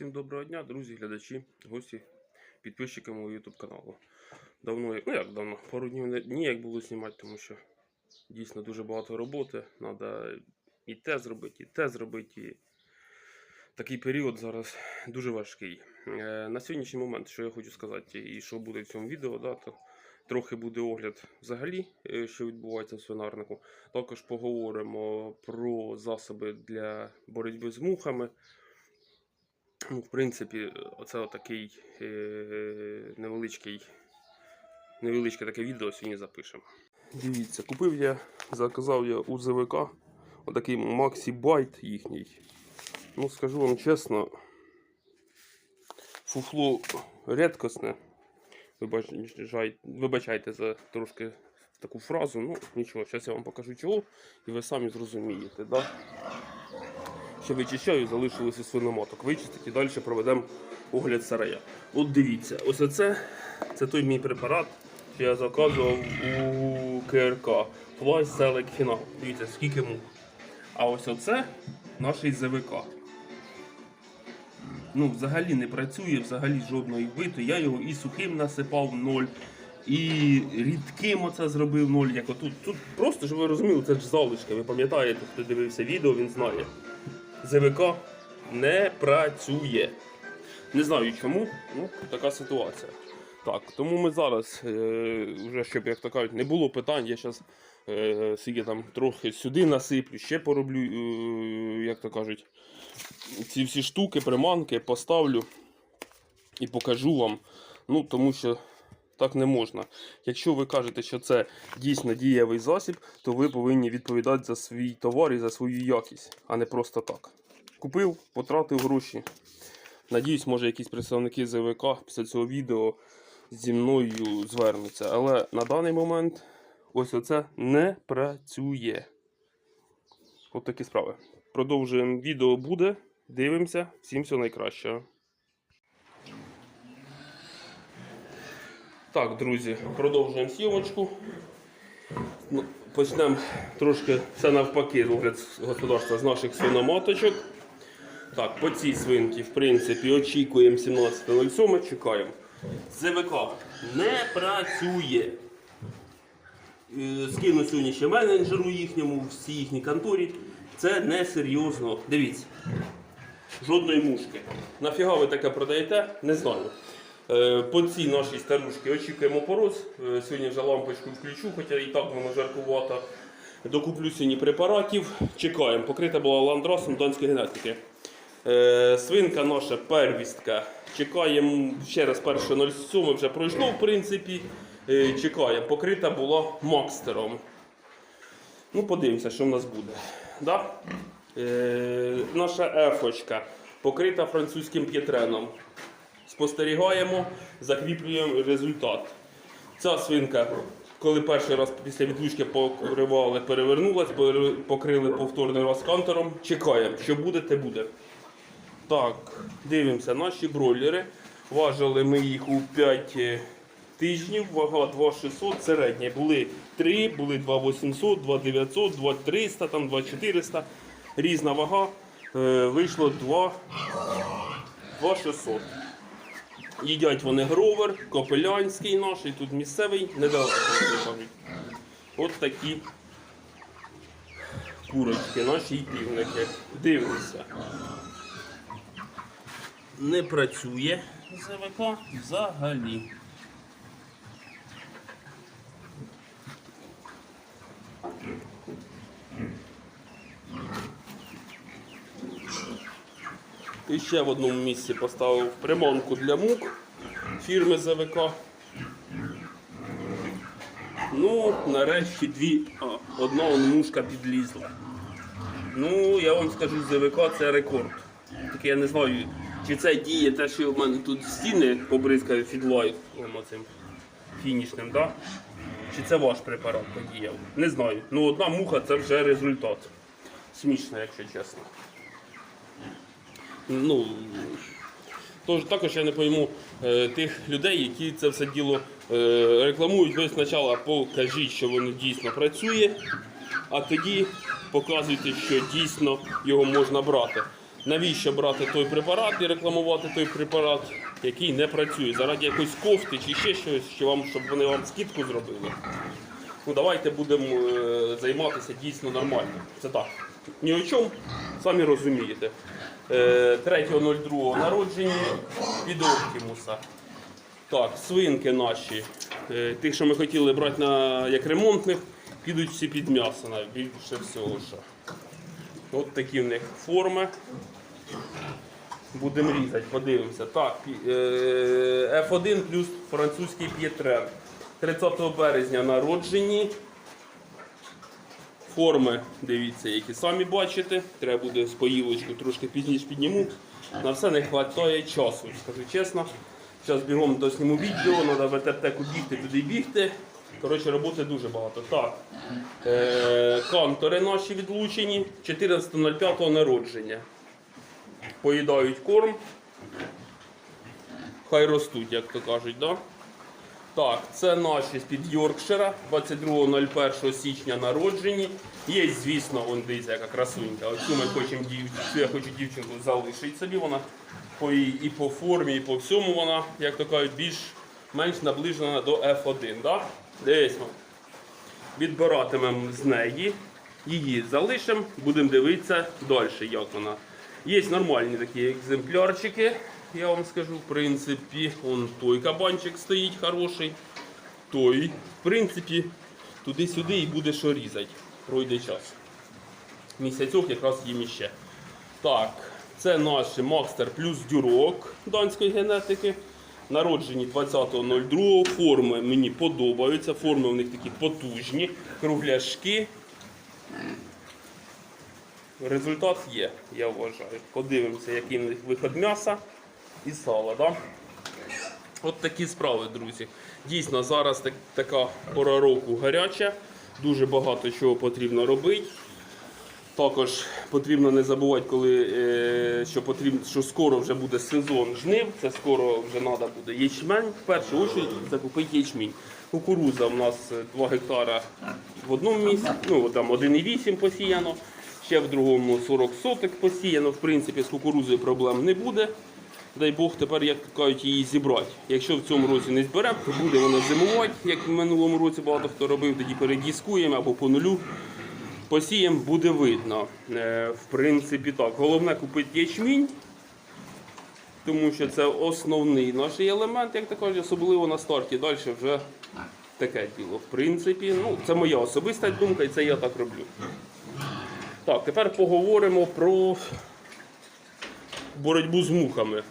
Всім доброго дня, друзі, глядачі, гості, підписчики мого YouTube каналу. Давно, ну як давно, пару днів не ніяк було знімати, тому що дійсно дуже багато роботи. Треба і те зробити, і те зробити. І... Такий період зараз дуже важкий. Е, на сьогоднішній момент, що я хочу сказати, і що буде в цьому відео, да, то трохи буде огляд взагалі, е, що відбувається в свинарнику. Також поговоримо про засоби для боротьби з мухами. Ну, в принципі, оце отакий е- невеличкий, невеличке таке відео сьогодні запишемо. Дивіться, купив я, заказав я у ЗВК отакий Maxi Byte їхній. Ну, скажу вам чесно, фуфло. Вибачайте, вибачайте за трошки таку фразу, ну нічого, зараз я вам покажу чого, і ви самі зрозумієте. Да? Ще вичищаю, залишилося свиномоток. Вичистить і далі проведемо огляд сарая. От дивіться, ось оце це той мій препарат, що я заказував у КРК. Fly Select Final. Дивіться, скільки мух. А ось оце наш ЗВК. Ну, взагалі не працює, взагалі жодної биту. Я його і сухим насипав ноль, і рідким оце зробив ноль. Як отут. Тут просто, щоб ви розуміли, це ж залишки. Ви пам'ятаєте, хто дивився відео, він знає. ЗВК не працює. Не знаю чому, ну така ситуація. Так, тому ми зараз, е, вже щоб як то кажуть, не було питань, я зараз е, скільки там трохи сюди насиплю, ще пороблю, е, як то кажуть, ці всі штуки, приманки поставлю і покажу вам. Ну, тому що так не можна. Якщо ви кажете, що це дійсно дієвий засіб, то ви повинні відповідати за свій товар і за свою якість, а не просто так. Купив, потратив гроші. Надіюсь, може якісь представники ЗВК після цього відео зі мною звернуться. Але на даний момент ось оце не працює. От такі справи. Продовжуємо відео буде. Дивимося. Всім всього найкращого. Так, друзі, продовжуємо. Ну, Почнемо трошки все навпаки господарства з наших свиноматочок. Так, по цій свинці, в принципі, очікуємо 17.07, чекаємо. ЗВК не працює. Е, Скину сьогодні ще менеджеру їхньому, всій їхній конторі. Це не серйозно. Дивіться. Жодної мушки. Нафіга ви таке продаєте? Не знаю. Е, По цій нашій старушці очікуємо пороз. Е, Сьогодні вже лампочку включу, хоча і так воно жаркувато. Докуплю сьогодні препаратів. Чекаємо. Покрита була ландрасом данської генетики. Е, Свинка наша первістка. Чекаємо ще раз 1.07 вже пройшло, в принципі. Чекаємо. Покрита була Макстером. Ну, подивимося, що в нас буде. Да? Наша ефочка покрита французьким п'єтреном. Спостерігаємо, закріплюємо результат. Ця свинка, коли перший раз після відлучки покривали, перевернулась, покрили повторний раз кантером. Чекаємо, що буде, те буде. Так, дивимося, наші бройлери. Важили ми їх у 5 тижнів, вага 2600, середня. Були 3, були 2800, 2900, 2300, там 2400. Різна вага. Е, вийшло 2, 2600. Їдять вони гровер, копелянський наш, і тут місцевий, недалеко. кажуть. От такі курочки, наші півники. Дивимося. Не працює ЗВК взагалі. Ще в одному місці поставив приманку для мук фірми ЗВК. Ну, нарешті дві. А, одна мушка підлізла. Ну, я вам скажу, ЗВК це рекорд. Таке я не знаю, чи це діє те, що в мене тут стіни побризкають фідлайтом оцим фінішним, да? чи це ваш препарат подіяв. Не знаю. Ну, одна муха це вже результат. Смішно, якщо чесно. Ну, тож, також я не пойму е, тих людей, які це все діло е, рекламують. Ви спочатку покажіть, що воно дійсно працює, а тоді показуйте, що дійсно його можна брати. Навіщо брати той препарат і рекламувати той препарат, який не працює? Заради якоїсь кофти чи ще щось, що вам, щоб вони вам скидку зробили. Ну давайте будемо е, займатися дійсно нормально. Це так. Ні о чому, самі розумієте. Е, 3.02 народження від Оптимуса. Так, свинки наші, е, тих, що ми хотіли брати на, як ремонтних, підуть всі під м'ясо, більше всього. Що. От такі в них форми. Будемо різати, подивимося. Так, пі- е, F1 плюс французький п'єтрен. 30 березня народжені. Форми, дивіться, які самі бачите. Треба буде з поїлочку трошки пізніше підніму. На все не вистачає часу, скажу чесно. Зараз бігом досніму відео, треба в аптеку бігти, туди бігти. Коротше, роботи дуже багато. Так. Е, кантори наші відлучені 14.05 народження. Поїдають корм. Хай ростуть, як то кажуть, да? Так, це наші з-під Йоркшира, 22.01 січня народжені. Є, звісно, он дивіться, яка красунька. Оцю ми хочемо дів- цю я хочу дівчинку залишити собі. Вона по її- і по формі, і по всьому вона, як то кажуть, більш-менш наближена до F1. Да? Дивись. вон. Відбиратимемо з неї, її залишимо, будемо дивитися далі, як вона. Є нормальні такі екземплярчики, я вам скажу, в принципі, он той кабанчик стоїть хороший, той, в принципі, туди-сюди і буде що різати. Пройде час. Місяцьок якраз їм іще. Так, це наш Макстер плюс дюрок данської генетики. Народжені 20.02. Форми мені подобаються. Форми у них такі потужні, кругляшки. Результат є, я вважаю. Подивимося, який в них виход м'яса і сала. Да? От такі справи, друзі. Дійсно, зараз так, така пора року гаряча, дуже багато чого потрібно робити. Також потрібно не забувати, коли, е, що, потрібно, що скоро вже буде сезон жнив, це скоро вже треба буде ячмень. В першу чергу закупити ячмінь. Кукуруза у нас 2 гектара в одному місці, ну там 1,8 посіяно, ще в другому 40 соток посіяно. В принципі, з кукурузою проблем не буде. Дай Бог тепер, як кажуть, її зібрати. Якщо в цьому році не зберемо, то буде вона зимувати, як в минулому році багато хто робив, тоді передіскуємо або по нулю посіємо, буде видно. Е, В принципі, так. Головне купити ячмінь, тому що це основний наш елемент, як кажуть, особливо на старті. Далі вже таке діло. В принципі, ну, це моя особиста думка і це я так роблю. Так, тепер поговоримо про боротьбу з мухами.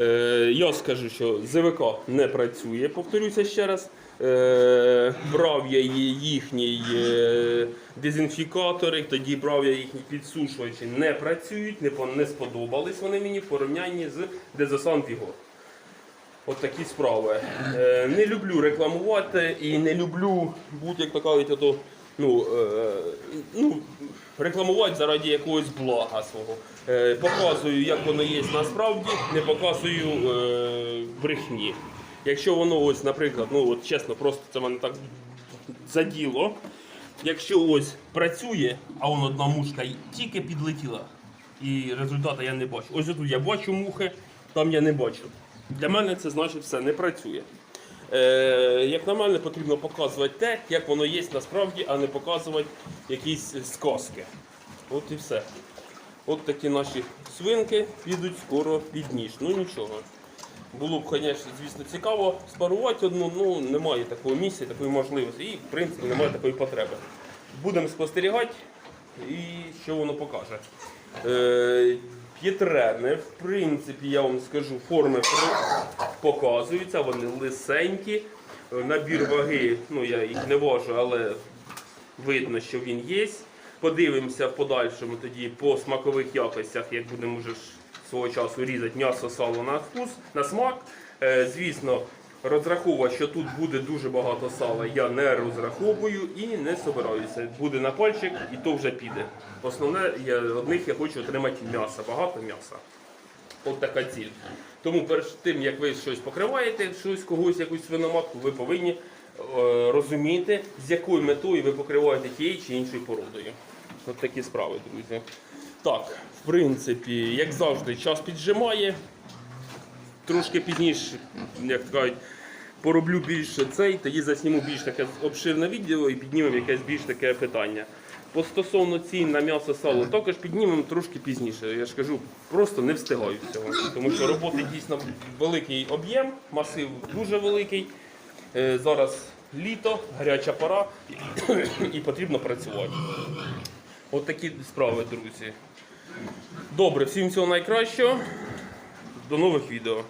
Е, я скажу, що ЗВК не працює, повторюся ще раз. Е, брав я їхній е, дезінфікатори, тоді брав я їхні підсушувачі, не працюють, не, сподобались вони мені в порівнянні з Дезосан Vigor. От такі справи. Не люблю рекламувати і не люблю будь-як то кажуть, ну, е, ну, рекламувати заради якогось блага свого. Е, показую, як воно є насправді, не показую е, брехні. Якщо воно ось, наприклад, ну от чесно, просто це мене так заділо. Якщо ось працює, а воно одна мушка тільки підлетіла, і результату я не бачу. Ось тут я бачу мухи, там я не бачу. Для мене це значить все не працює. Е, як на мене, потрібно показувати те, як воно є насправді, а не показувати якісь сказки. От і все. От такі наші свинки підуть скоро під ніж. Ну нічого. Було б, звісно, цікаво спарувати одну, ну немає такого місця, такої можливості. І, в принципі, немає такої потреби. Будемо спостерігати і що воно покаже. П'єтрени, в принципі, я вам скажу, форми показуються, вони лисенькі. Набір ваги, ну я їх не важу, але видно, що він є. Подивимося в подальшому тоді по смакових якостях, як будемо вже свого часу різати м'ясо, сало на вкус, на смак. Е, звісно, розраховувати, що тут буде дуже багато сала, я не розраховую і не собираюся. Буде на пальчик і то вже піде. Основне, я, одних я хочу отримати м'ясо, багато м'яса. От така ціль. Тому перед тим, як ви щось покриваєте, щось когось, якусь свиноматку, ви повинні е, розуміти, з якою метою ви покриваєте тією чи іншою породою. От такі справи, друзі. Так, в принципі, як завжди, час піджимає. Трошки пізніше, як кажуть, пороблю більше цей, тоді засніму більш таке обширне відео і піднімемо якесь більш таке питання. По стосовно цін на м'ясо сало, також піднімемо трошки пізніше. Я ж кажу, просто не встигаю цього. Тому що роботи дійсно великий об'єм, масив дуже великий. Е, Зараз літо, гаряча пора і потрібно працювати. От такі справи, друзі. Добре, всім всього найкращого. До нових відео.